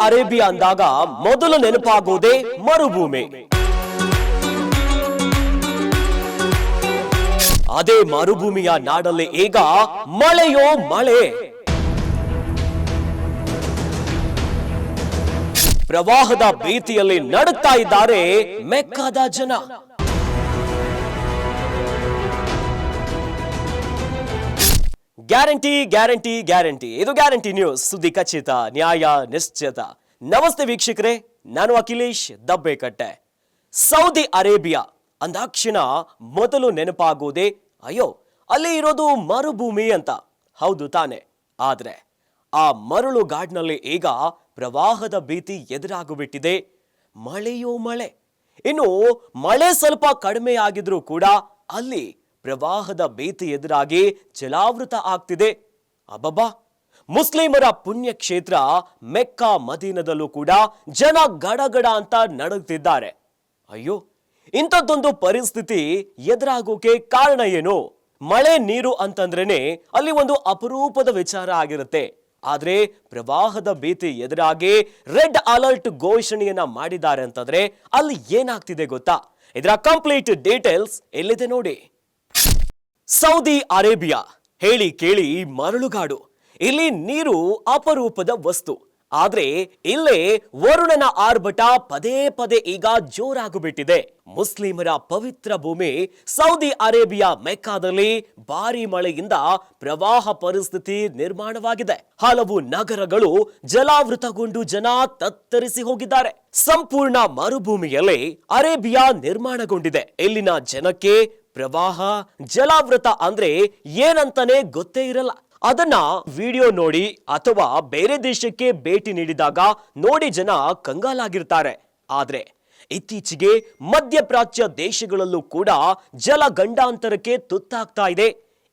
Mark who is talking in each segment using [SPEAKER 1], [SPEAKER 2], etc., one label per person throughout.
[SPEAKER 1] Arabia ಅಂದಾಗ ಮೊದಲು ನೆನಪಾಗುವುದೇ ಮರುಭೂಮಿ. ಅದೇ ಮರುಭೂಮಿಯ ನಾಡಲ್ಲಿ ಈಗ ಮಳೆಯೋ ಮಳೆ. ಪ್ರವಾಹದ ಭೀತಿಯಲ್ಲಿ ನಡುತ್ತಾ ಇದ್ದಾರೆ ಮೆಕ್ಕಾದ ಜನ. Guarantee guarantee guarantee. ಇದು ಗ್ಯಾರಂಟಿ ನ್ಯೂಸ್. ಸುದ್ದಿ ಖಚಿತ, ನ್ಯಾಯ ನಿಶ್ಚಿತ. ನಮಸ್ತೆ ವೀಕ್ಷಕರೇ, ನಾನು ಅಖಿಲೇಶ್ ದಬ್ಬೆಕಟ್ಟೆ. ಸೌದಿ ಅರೇಬಿಯಾ, ಅಂದಾಕ್ಷಣ ಮೊದಲು ನೆನಪಾಗೋದೇ, ಅಯ್ಯೋ, ಅಲ್ಲಿ ಇರೋದು ಮರುಭೂಮಿ ಅಂತ. ಹೌದು ತಾನೆ. ಆದ್ರೆ, ಆ ಮರಳು ಗಾಡ್ನಲ್ಲಿ ಈಗ ಪ್ರವಾಹದ ಭೀತಿ ಎದುರಾಗುಬಿಟ್ಟಿದೆ. ಮಳೆಯೋ ಮಳೆ. ಇನ್ನು ಮಳೆ ಸ್ವಲ್ಪ ಕಡಿಮೆ ಆಗಿದ್ರೂ ಕೂಡ ಅಲ್ಲಿ ಪ್ರವಾಹದ ಭೀತಿ ಎದುರಾಗಿ ಜಲಾವೃತ ಆಗ್ತಿದೆ. ಅಬಬಾ ಮುಸ್ಲಿಮರ ಪುಣ್ಯ ಕ್ಷೇತ್ರ ಮೆಕ್ಕಾ ಮದೀನದಲ್ಲೂ ಕೂಡ ಜನ ಗಡಗಡ ಅಂತ ನಡುಗ್ತಿದ್ದಾರೆ. ಅಯ್ಯೋ! ಇಂಥದ್ದೊಂದು ಪರಿಸ್ಥಿತಿ ಎದುರಾಗೋಕೆ ಕಾರಣ ಏನು? ಮಳೆ ನೀರು ಅಂತಂದ್ರೇನೆ ಅಲ್ಲಿ ಒಂದು ಅಪರೂಪದ ವಿಚಾರ ಆಗಿರುತ್ತೆ. ಆದ್ರೆ ಪ್ರವಾಹದ ಭೀತಿ ಎದುರಾಗಿ ರೆಡ್ ಅಲರ್ಟ್ ಘೋಷಣೆಯನ್ನ ಮಾಡಿದ್ದಾರೆ ಅಂತಂದ್ರೆ ಅಲ್ಲಿ ಏನಾಗ್ತಿದೆ ಗೊತ್ತಾ? ಇದರ ಕಂಪ್ಲೀಟ್ ಡೀಟೇಲ್ಸ್ ಎಲ್ಲಿದೆ ನೋಡಿ. Saudi Arabia. ಹೇಳಿ ಕೇಳಿ ಮರಳುಗಾಡು. ಇಲ್ಲಿ ನೀರು ಅಪರೂಪದ ವಸ್ತು. ಆದ್ರೆ ಇಲ್ಲೇ ವರುಣನ ಆರ್ಭಟ ಪದೇ ಪದೇ ಈಗ ಜೋರಾಗುಬಿಟ್ಟಿದೆ. ಮುಸ್ಲಿಮರ ಪವಿತ್ರ ಭೂಮಿ ಸೌದಿ ಅರೇಬಿಯಾ ಮೆಕ್ಕಾದಲ್ಲಿ ಭಾರಿ ಮಳೆಯಿಂದ ಪ್ರವಾಹ ಪರಿಸ್ಥಿತಿ ನಿರ್ಮಾಣವಾಗಿದೆ. ಹಲವು ನಗರಗಳು ಜಲಾವೃತಗೊಂಡು ಜನ ತತ್ತರಿಸಿ ಹೋಗಿದ್ದಾರೆ. ಸಂಪೂರ್ಣ ಮರುಭೂಮಿಯಲ್ಲಿ ಅರೇಬಿಯಾ ನಿರ್ಮಾಣಗೊಂಡಿದೆ. ಇಲ್ಲಿನ ಜನಕ್ಕೆ ಪ್ರವಾಹ, ಜಲಾವೃತ ಅಂದ್ರೆ ಏನಂತಾನೆ ಗೊತ್ತೇ ಇರಲ್ಲ. ಅದನ್ನ ವಿಡಿಯೋ ನೋಡಿ ಅಥವಾ ಬೇರೆ ದೇಶಕ್ಕೆ ಭೇಟಿ ನೀಡಿದಾಗ ನೋಡಿ ಜನ ಕಂಗಾಲಾಗಿರ್ತಾರೆ. ಆದ್ರೆ ಇತ್ತೀಚೆಗೆ ಮಧ್ಯಪ್ರಾಚ್ಯ ದೇಶಗಳಲ್ಲೂ ಕೂಡ ಜಲ ಗಂಡಾಂತರಕ್ಕೆ ತುತ್ತಾಗ್ತಾ ಇದೆ.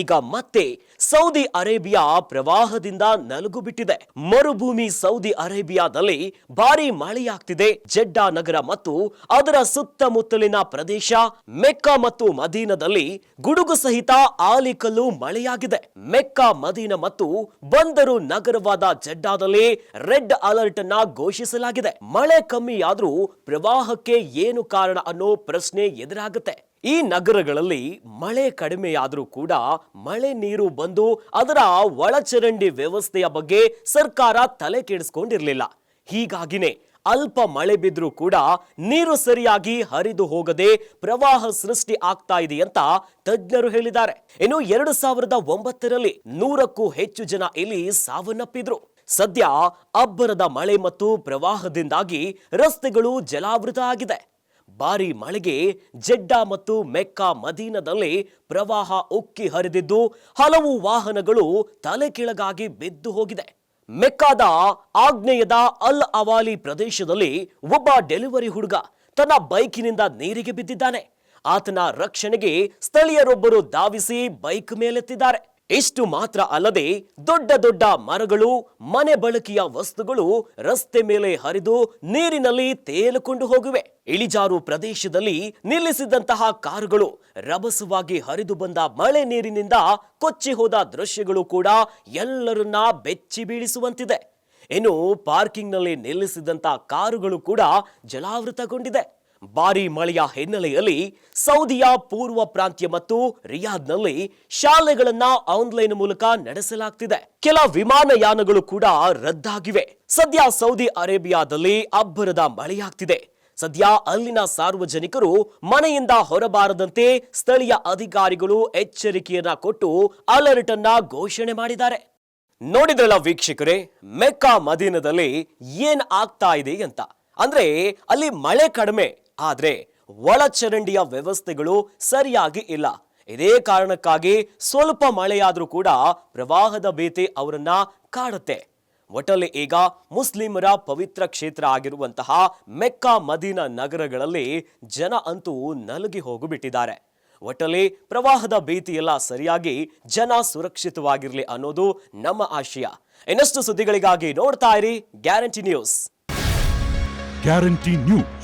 [SPEAKER 1] ಈಗ ಮತ್ತೆ ಸೌದಿ ಅರೇಬಿಯಾ ಪ್ರವಾಹದಿಂದ ನಲುಗುಬಿಟ್ಟಿದೆ. ಮರುಭೂಮಿ ಸೌದಿ ಅರೇಬಿಯಾದಲ್ಲಿ ಭಾರಿ ಮಳೆಯಾಗ್ತಿದೆ. ಜೆಡ್ಡಾ ನಗರ ಮತ್ತು ಅದರ ಸುತ್ತಮುತ್ತಲಿನ ಪ್ರದೇಶ ಮೆಕ್ಕಾ ಮತ್ತು ಮದೀನದಲ್ಲಿ ಗುಡುಗು ಸಹಿತ ಆಲಿಕಲ್ಲು ಮಳೆಯಾಗಿದೆ. ಮೆಕ್ಕಾ, ಮದೀನ ಮತ್ತು ಬಂದರು ನಗರವಾದ ಜೆಡ್ಡಾದಲ್ಲಿ ರೆಡ್ ಅಲರ್ಟ್ ಅನ್ನ ಘೋಷಿಸಲಾಗಿದೆ. ಮಳೆ ಕಮ್ಮಿಯಾದ್ರೂ ಪ್ರವಾಹಕ್ಕೆ ಏನು ಕಾರಣ ಅನ್ನೋ ಪ್ರಶ್ನೆ ಎದುರಾಗುತ್ತೆ. ಈ ನಗರಗಳಲ್ಲಿ ಮಳೆ ಕಡಿಮೆಯಾದರೂ ಕೂಡ ಮಳೆ ನೀರು ಬಂದು ಅದರ ಒಳಚರಂಡಿ ವ್ಯವಸ್ಥೆಯ ಬಗ್ಗೆ ಸರ್ಕಾರ ತಲೆ ಕೆಡಿಸ್ಕೊಂಡಿರಲಿಲ್ಲ. ಹೀಗಾಗಿನೇ ಅಲ್ಪ ಮಳೆ ಬಿದ್ರೂ ಕೂಡ ನೀರು ಸರಿಯಾಗಿ ಹರಿದು ಹೋಗದೆ ಪ್ರವಾಹ ಸೃಷ್ಟಿ ಆಗ್ತಾ ಇದೆ ಅಂತ ತಜ್ಞರು ಹೇಳಿದ್ದಾರೆ. ಇನ್ನು ಎರಡು ಸಾವಿರದ ಒಂಬತ್ತರಲ್ಲಿ ನೂರಕ್ಕೂ ಹೆಚ್ಚು ಜನ ಇಲ್ಲಿ ಸಾವನ್ನಪ್ಪಿದ್ರು. ಸದ್ಯ ಅಬ್ಬರದ ಮಳೆ ಮತ್ತು ಪ್ರವಾಹದಿಂದಾಗಿ ರಸ್ತೆಗಳು ಜಲಾವೃತ ಆಗಿದೆ. ಭಾರಿ ಮಳೆಗೆ ಜೆಡ್ಡಾ ಮತ್ತು ಮೆಕ್ಕಾ ಮದೀನದಲ್ಲಿ ಪ್ರವಾಹ ಉಕ್ಕಿ ಹರಿದಿದ್ದು ಹಲವು ವಾಹನಗಳು ತಲೆ ಕೆಳಗಾಗಿ ಬಿದ್ದು ಹೋಗಿದೆ. ಮೆಕ್ಕಾದ ಆಗ್ನೇಯದ ಅಲ್ ಅವಾಲಿ ಪ್ರದೇಶದಲ್ಲಿ ಒಬ್ಬ ಡೆಲಿವರಿ ಹುಡುಗ ತನ್ನ ಬೈಕಿನಿಂದ ನೀರಿಗೆ ಬಿದ್ದಿದ್ದಾನೆ. ಆತನ ರಕ್ಷಣೆಗೆ ಸ್ಥಳೀಯರೊಬ್ಬರು ಧಾವಿಸಿ ಬೈಕ್ ಮೇಲೆತ್ತಿದ್ದಾರೆ. ಇಷ್ಟು ಮಾತ್ರ ಅಲ್ಲದೆ ದೊಡ್ಡ ದೊಡ್ಡ ಮರಗಳು, ಮನೆ ಬಳಕೆಯ ವಸ್ತುಗಳು ರಸ್ತೆ ಮೇಲೆ ಹರಿದು ನೀರಿನಲ್ಲಿ ತೇಲುಕೊಂಡು ಹೋಗಿವೆ. ಇಳಿಜಾರು ಪ್ರದೇಶದಲ್ಲಿ ನಿಲ್ಲಿಸಿದಂತಹ ಕಾರುಗಳು ರಭಸವಾಗಿ ಹರಿದು ಬಂದ ಮಳೆ ನೀರಿನಿಂದ ಕೊಚ್ಚಿ ಹೋದ ದೃಶ್ಯಗಳು ಕೂಡ ಎಲ್ಲರನ್ನ ಬೆಚ್ಚಿ ಬೀಳಿಸುವಂತಿದೆ. ಇನ್ನು ಪಾರ್ಕಿಂಗ್ನಲ್ಲಿ ನಿಲ್ಲಿಸಿದಂತಹ ಕಾರುಗಳು ಕೂಡ ಜಲಾವೃತಗೊಂಡಿದೆ. ಭಾರಿ ಮಳೆಯ ಹಿನ್ನೆಲೆಯಲ್ಲಿ ಸೌದಿಯ ಪೂರ್ವ ಪ್ರಾಂತ್ಯ ಮತ್ತು ರಿಯಾದ್ನಲ್ಲಿ ಶಾಲೆಗಳನ್ನ ಆನ್ಲೈನ್ ಮೂಲಕ ನಡೆಸಲಾಗ್ತಿದೆ. ಕೆಲ ವಿಮಾನಯಾನಗಳು ಕೂಡ ರದ್ದಾಗಿವೆ. ಸದ್ಯ ಸೌದಿ ಅರೇಬಿಯಾದಲ್ಲಿ ಅಬ್ಬರದ ಮಳೆಯಾಗ್ತಿದೆ. ಸದ್ಯ ಅಲ್ಲಿನ ಸಾರ್ವಜನಿಕರು ಮನೆಯಿಂದ ಹೊರಬಾರದಂತೆ ಸ್ಥಳೀಯ ಅಧಿಕಾರಿಗಳು ಎಚ್ಚರಿಕೆಯನ್ನ ಕೊಟ್ಟು ಅಲರ್ಟ್ ಅನ್ನ ಘೋಷಣೆ ಮಾಡಿದ್ದಾರೆ. ನೋಡಿದ್ರಲ್ಲ ವೀಕ್ಷಕರೇ, ಮೆಕ್ಕಾ ಮದೀನದಲ್ಲಿ ಏನ್ ಆಗ್ತಾ ಇದೆ ಅಂತ? ಅಂದ್ರೆ ಅಲ್ಲಿ ಮಳೆ ಕಡಿಮೆ ಆದ್ರೆ ಒಳಚರಂಡಿಯ ವ್ಯವಸ್ಥೆಗಳು ಸರಿಯಾಗಿ ಇಲ್ಲ. ಇದೇ ಕಾರಣಕ್ಕಾಗಿ ಸ್ವಲ್ಪ ಮಳೆಯಾದರೂ ಕೂಡ ಪ್ರವಾಹದ ಭೀತಿ ಅವರನ್ನ ಕಾಡುತ್ತೆ. ಒಟ್ಟಲ್ಲಿ ಈಗ ಮುಸ್ಲಿಮರ ಪವಿತ್ರ ಕ್ಷೇತ್ರ ಆಗಿರುವಂತಹ ಮೆಕ್ಕಾ ಮದೀನ ನಗರಗಳಲ್ಲಿ ಜನ ಅಂತೂ ನಲುಗಿ ಹೋಗಿಬಿಟ್ಟಿದ್ದಾರೆ. ಒಟ್ಟಲ್ಲಿ ಪ್ರವಾಹದ ಭೀತಿ ಎಲ್ಲ ಸರಿಯಾಗಿ ಜನ ಸುರಕ್ಷಿತವಾಗಿರಲಿ ಅನ್ನೋದು ನಮ್ಮ ಆಶಯ. ಇನ್ನಷ್ಟು ಸುದ್ದಿಗಳಿಗಾಗಿ ನೋಡ್ತಾ ಇರಿ ಗ್ಯಾರಂಟಿ ನ್ಯೂಸ್.
[SPEAKER 2] Guarantee news.